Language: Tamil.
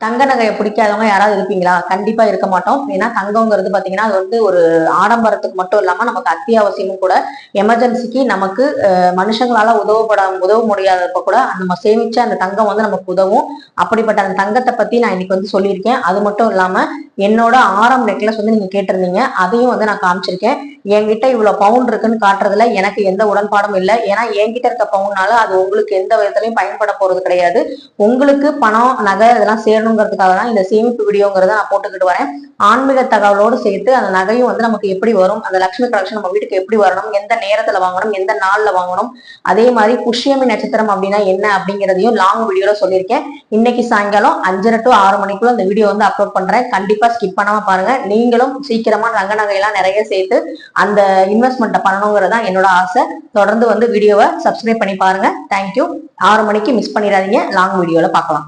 தங்க நகையை பிடிக்காதவங்க யாராவது இருப்பீங்களா? கண்டிப்பா இருக்க மாட்டோம். ஏன்னா தங்கங்கிறது பாத்தீங்கன்னா அது வந்து ஒரு ஆடம்பரத்துக்கு மட்டும் இல்லாம நமக்கு அத்தியாவசியமும் கூட எமர்ஜென்சிக்கு நமக்கு மனுஷங்களால உதவப்பட உதவ முடியாதப்ப கூட நம்ம சேமிச்ச அந்த தங்கம் வந்து நமக்கு உதவும். அப்படிப்பட்ட அந்த தங்கத்தை பத்தி நான் இன்னைக்கு வந்து சொல்லியிருக்கேன். அது மட்டும் இல்லாம என்னோட ஆரம் நெக்லஸ் வந்து நீங்க கேட்டிருந்தீங்க. அதையும் வந்து நான் காமிச்சிருக்கேன். என்கிட்ட இவ்வளவு பவுன் இருக்குன்னு காட்டுறதுல எனக்கு எந்த உடன்பாடும் இல்லை. ஏன்னா என்கிட்ட இருக்க பவுன்னால அது உங்களுக்கு எந்த விதத்துலயும் பயன்பட போறது கிடையாது. உங்களுக்கு பணம் நகை இதெல்லாம் சேரணுங்கிறதுக்காக தான் இந்த சேமிப்பு வீடியோங்கிறத நான் போட்டுக்கிட்டு வரேன். ஆன்மீக தகவலோடு சேர்த்து அந்த நகையும் வந்து நமக்கு எப்படி வரும் அந்த லட்சுமி கலெக்ஷன் நம்ம வீட்டுக்கு எப்படி வரணும் எந்த நேரத்துல வாங்கணும் எந்த நாள்ல வாங்கணும் அதே மாதிரி புஷ்யமி நட்சத்திரம் அப்படின்னா என்ன அப்படிங்கிறதையும் லாங் வீடியோல சொல்லியிருக்கேன். இன்னைக்கு சாயங்காலம் அஞ்சரை டு ஆறு மணிக்குள்ள இந்த வீடியோ வந்து அப்லோட் பண்றேன். கண்டிப்பா ஸ்கிப் பண்ணாம பாருங்க. நீங்களும் சீக்கிரமா ரங்க நகையெல்லாம் நிறைய சேர்த்து அந்த இன்வெஸ்ட்மெண்ட்டை பண்ணணுங்கிறது தான் என்னோட ஆசை. தொடர்ந்து வந்து வீடியோவை சப்ஸ்கிரைப் பண்ணி பாருங்க. தேங்க்யூ ஆறு மணிக்கு மிஸ் பண்ணிடாதீங்க. லாங் வீடியோவில் பார்க்கலாம்.